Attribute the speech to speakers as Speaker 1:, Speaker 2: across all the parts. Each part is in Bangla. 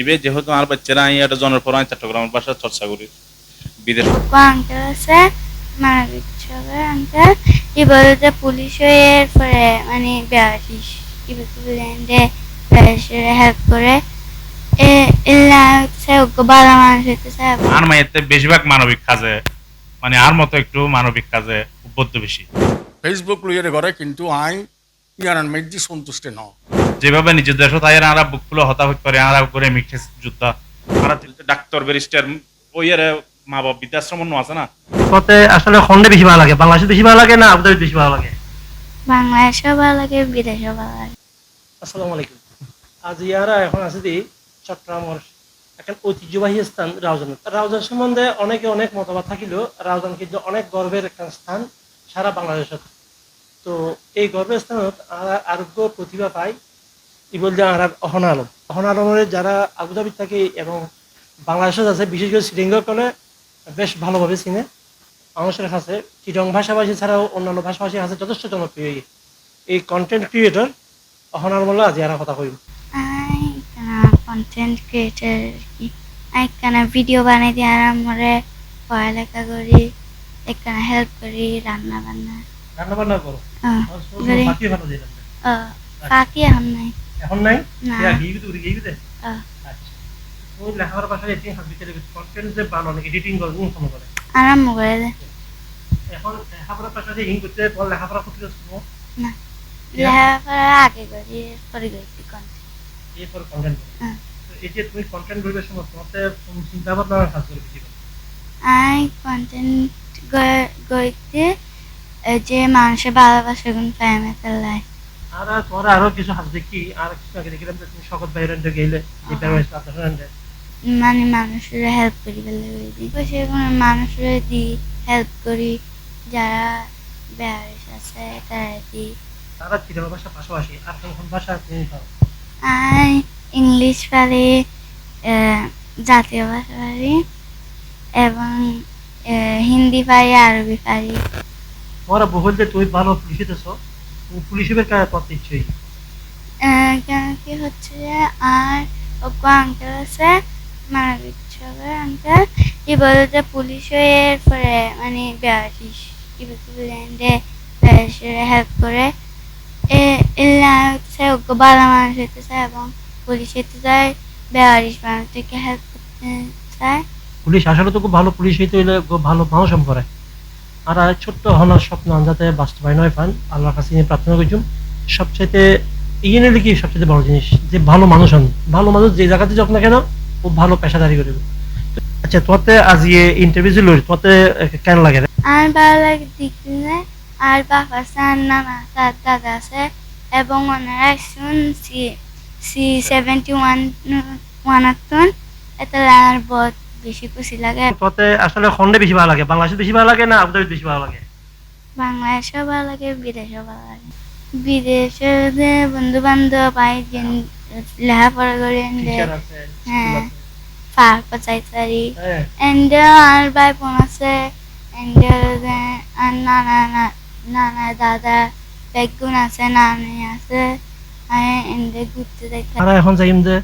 Speaker 1: এবার যেহেতু আমার বাচ্চারা আমি একটা জনের পর আমি চট্টগ্রামের ভাষা চর্চা করি। বিদেশ
Speaker 2: আঙ্কেল আছে আঙ্কেল পুলিশ হয়ে এরপরে মানে হেল্প করে।
Speaker 1: আর মাইয়াতে বেশিরভাগ মানবিক কাজে মানে আর মতো একটু মানবিক কাজে উদ্বুদ্ধ বেশি।
Speaker 3: ফেসবুক লইয়ারে করে কিন্তু আই ইয়ার মেজি সন্তুষ্ট ন
Speaker 1: যেভাবে নিজের দেশ তাই আরা বুক ফুলে হতাহত করে আরা করে মিঠে যুদ্ধা। আরা ডাক্তার ব্যারিস্টার ওই আরে মা বাপ বৃদ্ধাশ্রম অন্য আছে না?
Speaker 4: কতে আসলে খন্ডে বেশি ভালো লাগে। বাংলাদেশে বেশি ভালো লাগে না আবুধাবি বেশি ভালো লাগে?
Speaker 2: বাংলাদেশও ভালো লাগে বিদেশও ভালো লাগে।
Speaker 4: আসসালামু আলাইকুম। আজ ইয়ারা এখন আছে দি চট্টগ্রামের এখন ঐতিহ্যবাহী স্থান রাউজান রাউজান সম্বন্ধে অনেকে অনেক মতবাদ থাকিলেও রাউজান কিন্তু অনেক গর্বের একটা স্থান সারা বাংলাদেশত তো এই গর্বের স্থানত আরা আরোগ্য প্রতিভা পাই ই বলতে আর অহন আলম। অহন আলমের যারা আবুধাবি থাকে এবং বাংলাদেশত আছে বিশেষ করে শ্রীলঙ্কনে বেশ ভালোভাবে চিনে। মানুষের কাছে চিরং ভাষাভাষী ছাড়াও অন্যান্য ভাষাভাষীর কাছে যথেষ্ট জনপ্রিয় এই- কন্টেন্ট ক্রিয়েটর অহন আলমলা আজ ইয়ারা কথা কইব।
Speaker 2: কন্টেন্ট ক্রিয়েটার কি? কানা ভিডিও বানাই দিয়ে আর আমরে পড়ালেখা করি একখানা হেল্প করি রান্না বান্না।
Speaker 4: রান্না বান্না করো? আর বাকি
Speaker 2: এখন নাই।
Speaker 4: এখন নাই?
Speaker 2: না।
Speaker 4: ইয়া গিয়ে তো গিয়ে দে আচ্ছা। লেখাপড়ার এটি কন্টেন্ট যে এডিটিং করো কোন সময় করে?
Speaker 2: আরাম করে
Speaker 4: এখন লেখাপড়ার পাশে হিং করতে তোমার লেখাপড়া করতে যাচ্ছো?
Speaker 2: না। লেখাপড়া আগে করি পরে করছি কন্টেন্ট
Speaker 4: এরপর কন্টেন্ট
Speaker 2: হ্যাঁ।
Speaker 4: এই যে তুমি কন্টেন্ট করবার সময় তোমার চিন্তা ভাবনা কাজ করে বেশি করে।
Speaker 2: আই কন্টেন্ট গইতে যে মানুষের ভালোবাসা গুণ ফেলায়
Speaker 4: আর তোমার আরও কিছু হাত দেখি আর কিছু আগে দেখিলাম যে তুমি শকত বাইরে গেলে যে প্যারামাইজ আপনার
Speaker 2: মানে মানুষের হেল্প করি করে দিই। কোনো মানুষের দিই হেল্প করি যারা বেয়ারিশ আছে তারা দিই।
Speaker 4: তারা চিরার ভাষা পাশাপাশি আর কোন ভাষা তুমি পারো
Speaker 2: আই ইংলিশ পারি জাতীয় ভাষা পারি এবং হিন্দি পারি আরবি পারি।
Speaker 4: তোমার বহুল যে তুমি ভালো তুমি পুলিশ হিসেবে কাজ করতে ইচ্ছে
Speaker 2: কেন কি হচ্ছে যে আর ওগো আঙ্কেল আছে ছবে আঙ্কেল ইবলতে পুলিশ হয়ে এরপরে মানে ইবুকুলেন্ডে বেয়ারিশে হেল্প করে। হচ্ছে ওগো ভালো মানুষ হইতে চায় এবং পুলিশ হইতে চায় বেয়ারিশ মানুষদেরকে হেল্প করতে চায়।
Speaker 4: পুলিশ আসলে তো খুব ভালো পুলিশ হইতে হইলে ভালো মানুষ করে আর আর ছোট্ট হনার স্বপ্ন যাতে বাস্তবায়ন হয় পান আল্লাহর কাছে নিয়ে প্রার্থনা করছুম সবচাইতে ইয়ে নিলে কি? সবচেয়ে বড় জিনিস, যে ভালো মানুষ হন। ভালো মানুষ যে জায়গাতে যাক না কেন খুব ভালো পেশাদারি করবে আচ্ছা তোমাতে আজ ইয়ে ইন্টারভিউ লই তোমাতে কেন লাগে?
Speaker 2: আর ভালো লাগে দেখলে আর বাবা আর নানা আর দাদা আছে, এবং ওনারা শুন সি সেভেন্টি ওয়ান ওয়ান এটা আর বহুত বেশি খুশি লাগে।
Speaker 4: তোমাতে আসলে খন্ডে বেশি ভালো লাগে বাংলাদেশে বেশি ভালো লাগে না আবুধাবি বেশি ভালো লাগে?
Speaker 2: বাংলাদেশও ভালো লাগে বিদেশও ভালো লাগে। বিদেশে যে বন্ধু বান্ধব পাই যে লেখাপড়া করে হ্যাঁ। পার্ক চাইতারি।
Speaker 4: হ্যাঁ।
Speaker 2: এন্ড আর ভাই বোন আছে এন্ড আর নানা না- নানা দাদা বেগুন আছে নানি আছে এন্ড ঘুরতে দেখতে
Speaker 4: এখন যাইম যে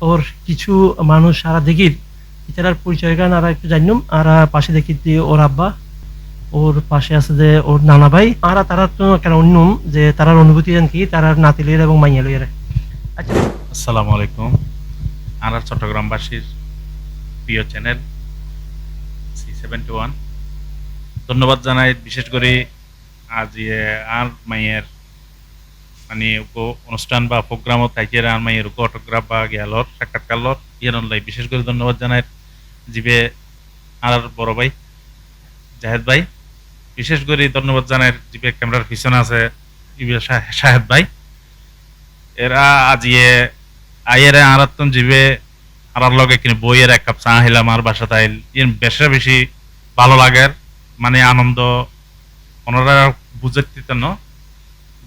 Speaker 4: ওর কিছু মানুষ সারা দেখি ইতারার পরিচয় গান আর একটু জানিম আর পাশে দেখি যে ওর আব্বা, ওর পাশে আছে যে ওর নানা ভাই আর তারা তো কেন অন্যম, যে তারার অনুভূতি জান কি? তারার নাতি লইয়ের এবং মাইয়া লইয়ের। আচ্ছা।
Speaker 1: আসসালামু আলাইকুম। আর চট্টগ্রামবাসীর প্রিয় চ্যানেল সি সেভেন্টি ওয়ান ধন্যবাদ জানাই বিশেষ করে আজ আর মাইয়ের মানে অনুষ্ঠান বা প্রোগ্রামও থাকে আর মাইয়ের অটোগ্রাফ বা গেলর সাক্ষাৎকার লর ইয়ের লাই বিশেষ করে ধন্যবাদ জানাই জিবে আর আর বড় ভাই, জাহেদ ভাই। বিশেষ করে ধন্যবাদ জানাই জিবে ক্যামেরার পিছনে আছে শাহ- শাহেদ ভাই। এরা আজিয়ে আইয়েরে আরাত্তন জিবে আরার লগে কিনে বইয়ের এক কাপ চা হিলাম আর বাসা তাইল ইন বেশা বেশি ভালো লাগে মানে আনন্দ ওনারা বুঝতে ন।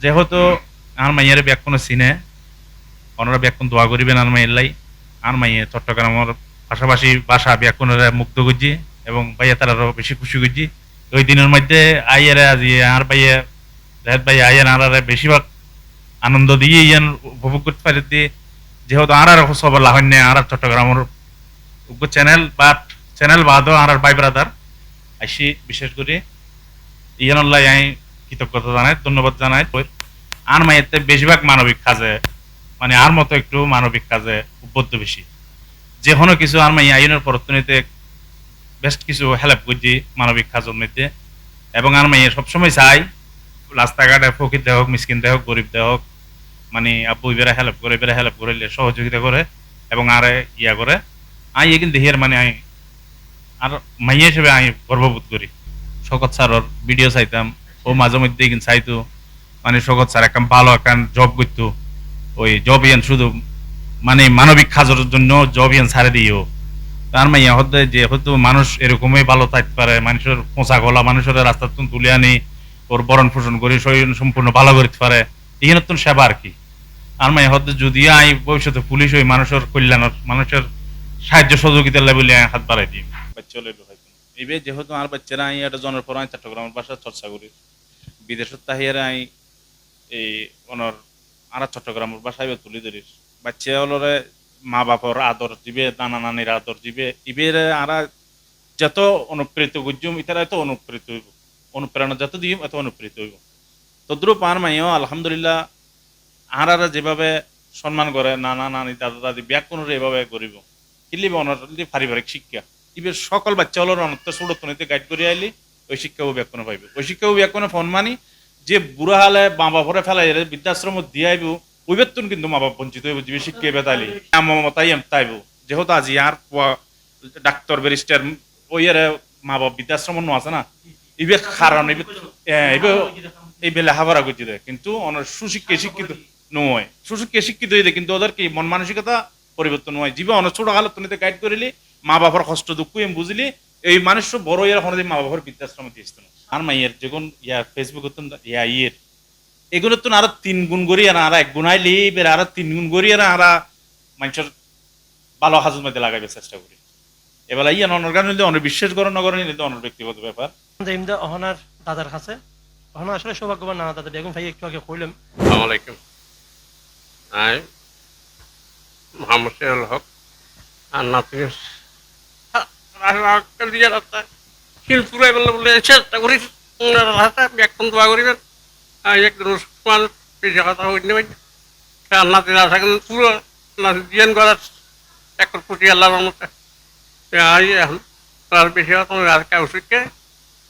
Speaker 1: যেহেতু আর মাইয়ের ব্যাকুণ চিনে ওনারা ব্যাকুণ দোয়া করিবেন আর মাইয়ের লাই। আর মাইয়ে চট্টগ্রামের পাশাপাশি ভাষা ব্যাকুণের মুগ্ধ করছি এবং ভাইয়া তারা বেশি খুশি করছি। ওই দিনের মধ্যে আইয়েরে আজি আর ভাইয়ে জাহেদ ভাই আইয়ের আর বেশিরভাগ আনন্দ দিয়ে ইয়ান উপভোগ করতে পারে দিয়ে যেহেতু আর সব লাহন্য, আর আর চট্টগ্রামের উগ্র চ্যানেল বা চ্যানেল বাদও আর ভাই ব্রাদার আইসি বিশেষ করে। ইয়ানুল্লাহ আমি কৃতজ্ঞতা জানাই ধন্যবাদ জানাই আর মাইয়াতে বেশিরভাগ মানবিক কাজে মানে আর মতো একটু মানবিক কাজে উদ্বুদ্ধ বেশি। যে কোনো কিছু আর মাই আইনের পরত্তনীতে বেশ কিছু হেল্প করছি মানবিক কাজের মধ্যে। এবং আর মাইয়া সবসময় চাই, রাস্তাঘাটে ফকির দেহ হোক, মিসকিন দেহ হোক, গরিব দেহ হোক মানে আপু ইবেরা হেল্প করে এবারে হেল্প করে সহযোগিতা করে এবং আরে ইয়া করে। আই এগিন দেখি আর মানে আই আর মাইয়া হিসেবে আমি গর্ববোধ করি। শকত স্যারর ভিডিও চাইতাম, ও মাঝে মধ্যে কিন্তু চাইতো মানে শকত স্যার একটা ভালো একটা জব করতো। ওই জব ইয়ান শুধু মানে মানবিক কাজের জন্য জব ইয়ান ছাড়ে দিও তার মাইয়া হতে যে হয়তো মানুষ এরকমই ভালো থাকতে পারে, মানুষের পোঁচা গলা, মানুষের রাস্তা তুলে আনি, ওর বরণ পোষণ করে শরীর সম্পূর্ণ ভালো করতে পারে এখানে তো সেবা আর কি। আর মাইয়া হতে যদি আই ভবিষ্যতে পুলিশ ওই মানুষের কল্যাণের, মানুষের সাহায্য সহযোগিতার লেভেলে আমি হাত বাড়াই দিই। বাচ্চা এবার যেহেতু আমার বাচ্চারা আমি একটা জনের পর আমি চট্টগ্রামের বাসা চর্চা করি। বিদেশের তাহিয়ারে আমি এই ওনার আর চট্টগ্রামের বাসায় তুলি ধরিস বাচ্চা হলরে মা বাপর আদর দিবে নানা নানির আদর দিবে। ইবের আরা যত অনুপ্রেরিত গুজুম ইতারা এত অনুপ্রেরিত হইব। অনুপ্রেরণা যত দিম, এত অনুপ্রেরিত হইব। তদ্রুপ আর মাইও, আলহামদুলিল্লাহ আহারা যেভাবে সম্মান করে নানা নানি দাদা দাদি ব্যাকুণরে এভাবে করিব কিলিবে অনর পারিবারিক শিক্ষা। ইবের সকল বাচ্চা হলোর অনর্থ সুড়তনিতে গাইড করে আইলি, ওই শিক্ষাও ব্যাকুণে পাইবে। ওই শিক্ষাও ব্যাকুণে ফোন মানি, যে বুড়া হালে মা বাপরে ফেলাই বৃদ্ধাশ্রম দিয়ে আইব ওই বেতন কিন্তু মা বাপ বঞ্চিত হইব জীবে শিক্ষা বেতালি মতাই তাইব যেহেতু আজি আর ডাক্তার, ব্যারিস্টার, ওই এর মা বাপ বৃদ্ধাশ্রম আছে না? ইবে কারণ ইবে ইবে বেলে হাবারা করতে দেয়। কিন্তু অনার সুশিক্ষা শিক্ষিত নয়। সুশিক্ষা শিক্ষিত হইলে কিন্তু ওদের কি মন মানসিকতা পরিবর্তন হয়। জীবে অনেক ছোট কালত নিতে গাইড করিলি, মা বাবার কষ্ট, দুঃখ এম বুঝলি, এই মানুষ বড় ইয়ার হনে মা বাবার বৃদ্ধাশ্রমে দিয়েছিল আর মাইয়ের যখন ইয়া ফেসবুক ইয়া, ইয়ের এগুলো তো আরও তিন গুণ করি আর আর এক গুণ আইলি এবার আরও তিন গুণ করি আর আর মানুষের ভালো হাজত মধ্যে লাগাইবে চেষ্টা করি। এবার ইয়া অনর্গান নিলে অনেক বিশ্বাস করে নগর নিলে অনেক ব্যক্তিগত ব্যাপার।
Speaker 4: অহনার দাদার কাছে। অহনা আসলে সৌভাগ্যবান না দাদা বেগম ভাই একটু আগে কইলাম
Speaker 5: আসসালামু আলাইকুম। আই মোহাম্মদ হক আর রাস্তা শিলপুরে বলে বলে চেষ্টা করি। রাস্তা এখন দোয়া করিবেন। উসমান বেশি কথা হইনি ভাই আর নাতির আশা কিন্তু পুরো নাতি দিয়েন করার একর ফুটি আল্লাহর মতো আই এখন আর বেশি শিখে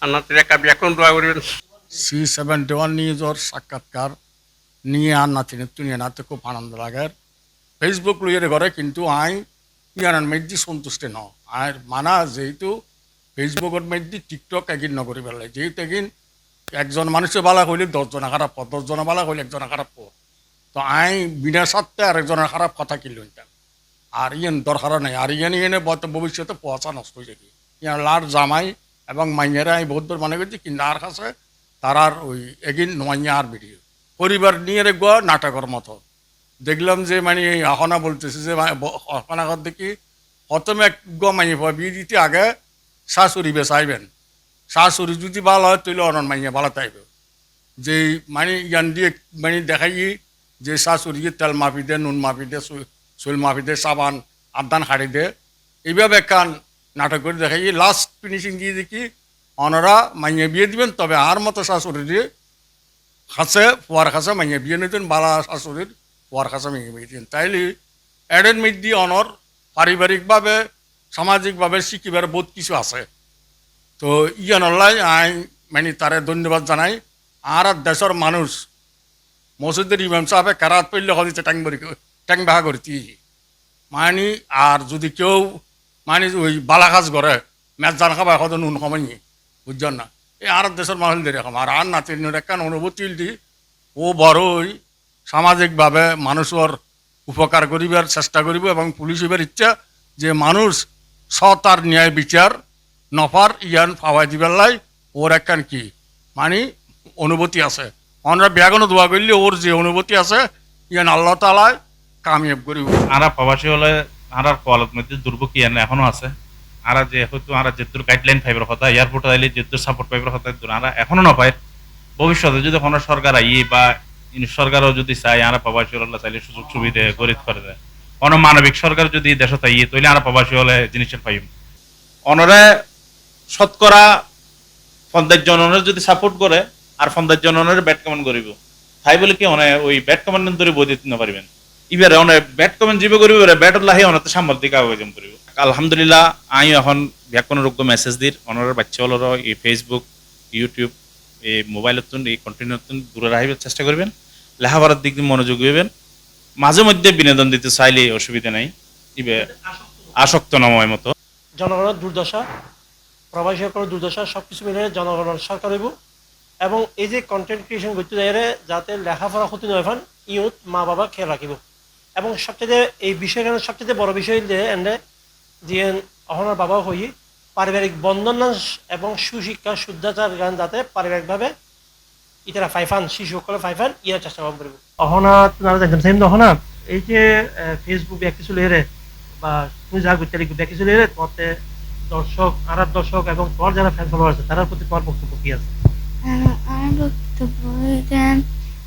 Speaker 5: আর নাতির একা এখন দোয়া করিবেন।
Speaker 3: সি সেভেন্টি ওয়ান সাক্ষাৎকার নিয়ে আর নাতি নিয়ে নাতে খুব আনন্দ লাগে। ফেসবুক লইয়ের ঘরে কিন্তু আই ইয়ার মেজি সন্তুষ্ট ন আর মানা যেহেতু ফেসবুকের মেজি টিকটক একদিন নকরি পেলাই যেহেতু একদিন একজন মানুষের বালা হইলে দশজনে খারাপ পর দশজনে বালা হইলে একজনে খারাপ পর তো আই বিনা সাথে আর একজনের খারাপ কথা কিনল আর ইয়ান দরকার নাই, আর ইয়ান ইয়ানে ভবিষ্যতে পয়সা নষ্ট হয়ে যাবে। ইয়ান লার জামাই এবং মাইয়ারা আমি বহুত দূর মনে করছি, কিন্তু আর কাছে তারার ওই এগিন নোয়াইয়া আর ভিডিও পরিবার নিয়ে রেখব নাটকের মতো। দেখলাম যে মানে আহনা বলতেছে যে আহনাঘর দেখি প্রথমে এক গ মাইয়ে বিয়ে দিতে আগে শাশুড়ি বেসাইবেন শাশুড়ি যদি ভালো হয় তাহলে অনন মাইয়া ভালো তাইবে। যে মানে ইয়ান দিয়ে মানে দেখাই যে শাশুড়িকে তেল মাফি দে, নুন মাপি দে চুল মাফি দে, সাবান আবদান হাড়ি দে, এইভাবে কান নাটক করে দেখাই লাস্ট ফিনিশিং দিয়ে দেখি অনরা মাইয়ে বিয়ে দিবেন, তবে আর মতো শাশুড়ি দিয়ে কাছে ফুয়ার খাসে মাইয়ে বিয়ে নিতেন বালা শাশুড়ির ফুয়ার কাছে মাইয়ে বিয়ে দিতেন তাইলে এডেন মিট দিয়ে অনর পারিবারিকভাবে, সামাজিকভাবে শিখিবার বহুত কিছু আছে। তো ইয়ানল্লাই আই মানে তারে ধন্যবাদ জানাই। আর দেশের মানুষ, মসজিদের ইমাম সাহেবে কেরাত পড়লে হদিতে ট্যাং বরি ট্যাং বাহা করতি। মানে আর যদি কেউ মানে ওই বালাকাজ করে মেজ জান খাবা এখন নুন কমাই বুঝছেন না? এই আর দেশের মানুষ দেরি খাম। আর আর নাতির একখান অনুভূতি দি ও বড়ই সামাজিকভাবে মানুষের উপকার করিবার চেষ্টা করিব এবং পুলিশ পুলিশের ইচ্ছা যে মানুষ সৎ আর ন্যায় বিচার নফার, ইয়ান ফাওয়াই দিবার লাই ওর একখান কি? মানে অনুভূতি আছে। আমরা ব্যাগনো দোয়া করলে, ওর যে অনুভূতি আছে, ইয়ান আল্লাহ তালায় কামিয়াব করিব।
Speaker 1: আরা প্রবাসী হলে আরার কলত মধ্যে দুর্ভোগ এনে এখনও আছে? আরা যে হয়তো, আরা যে দূর গাইডলাইন পাইবার কথা এয়ারপোর্ট আইলে যে দূর সাপোর্ট পাইবার কথা আরা এখনও না পায় ভবিষ্যতে যদি কোনো সরকার আইয়ে বা সরকারও যদি চায়, আরা প্রবাসী হলে চাইলে সুযোগ সুবিধা করে দিতে পারে অন মানবিক সরকার যদি দেশ তাই তৈলে আর প্রবাসী হলে জিনিসের পাইম অনরে শতকরা ফন্দের জননের যদি সাপোর্ট করে আর ফন্দের জননের ব্যাট কমেন্ট করিব। তাই বলে কি অনে ওই ব্যাট কমেন্ট ধরে বই দিতে না পারিবেন। ইবারে অনে ব্যাট কমেন্ট জীবে করিব ব্যাট লাহি অনেতে সাম্বাদ দিকে আবেদন করিব। আলহামদুলিল্লাহ আমি এখন ব্যাকুন রোগ্য মেসেজ দির অনরের বাচ্চা হলর এই ফেসবুক ইউটিউব এই মোবাইল এই কন্টিনিউ তুন দূরে রাখিবার চেষ্টা করবেন। লেখাপড়ার দিক দিয়ে মনোযোগ হইবেন মাঝে মধ্যে বিনোদন দিতে চাইলে অসুবিধা নাই। ইবে আসক্ত নময় মতো।
Speaker 4: জনগণের দুর্দশা। প্রবাসী সকলের দুর্দশা সব কিছু মিলে জনগণের সরকার হইব এবং এই যে কন্টেন্ট ক্রিয়েশন করতে যাইরে, যাতে লেখাপড়া ক্ষতি নয় ফান ইউথ মা বাবা খেয়াল রাখিব। এবং সবচেয়ে এই বিষয়খানে সবচেয়ে বড় বিষয় যে এন্ডে যে অহনার বাবা হই, পারিবারিক বন্ধন এবং সুশিক্ষা, শুদ্ধাচার গান যাতে পারিবারিকভাবে ইতারা ফাইফান শিশু সকলে ফাইফান ইয়ার চেষ্টা করব। অহনা, তোমার জানতাম সেম অহনা? এই যে ফেসবুক চলে এরে বা তুমি যা করতে লিখবে তোমাতে দর্শক আর দর্শক এবং তোমার যারা ফ্যান ফলোয়ার আছে তার প্রতি তোমার বক্তব্য কি আছে?
Speaker 2: আমার বক্তব্য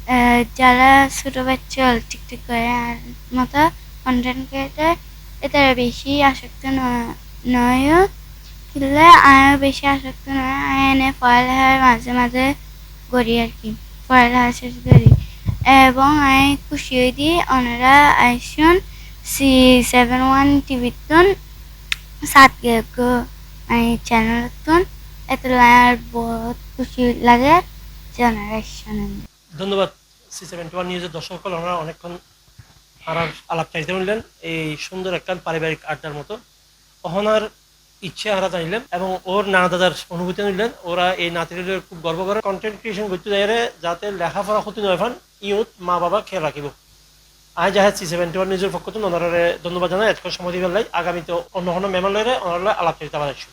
Speaker 2: আহ, যারা ছোট বাচ্চা টিকটিক করে আর মতো কন্টেন্ট ক্রিয়েটার এটারা বেশি আসক্ত নয় কিন্তু আমিও বেশি আসক্ত নয়। আমি এনে পড়ালেখার মাঝে মাঝে করি আর কি পড়ালেখা শেষ করি। এবং আমি খুশি হয়ে দিই ওনারা আইসুন সি সেভেন ওয়ান টিভিতুন ওনারা শুনেন
Speaker 4: ধন্যবাদ ওয়ান নিউজের আমরা অনেকক্ষণ আর আলাপ চাইতে বললেন এই সুন্দর একটা পারিবারিক আড্ডার মতো। অহনার ইচ্ছে হারা জানিলেন এবং ওর নানা দাদার অনুভূতি নিলেন। ওরা এই নাতিদের খুব গর্ব করে। কন্টেন্ট ক্রিয়েশন করতে যাইরে যাতে লেখাপড়া ক্ষতি নয় ফান মা বাবা খেয়াল রাখিব। আজ জাহাজ সি সেভেন্টি ওয়ান নিউজের পক্ষ থেকে ওনারে ধন্যবাদ জানাই আজকের সময় দিবেন লাই আগামীতে অন্য কোনো মেমালয়ে ওনারা আলাপ চাইতে পারছি